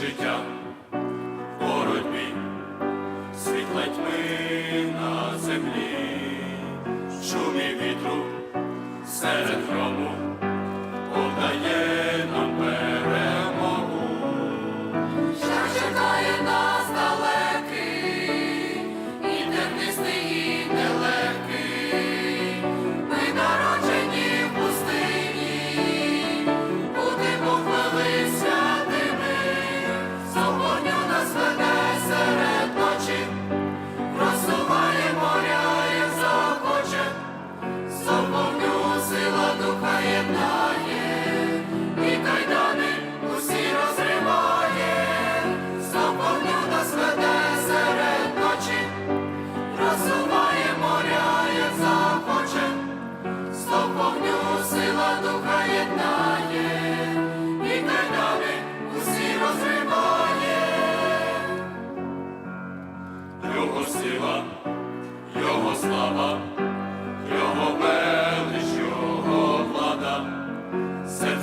життя в боротьбі, світла тьми на землі, в шумі вітру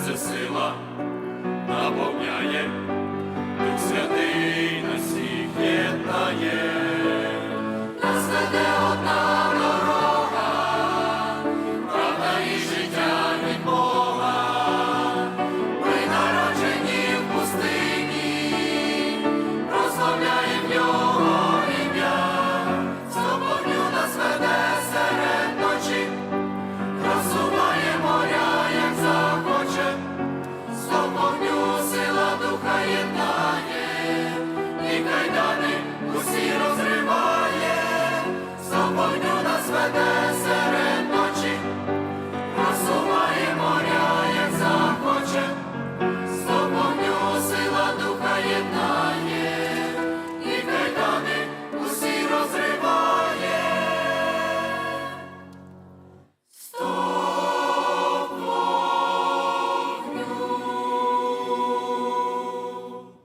це сила.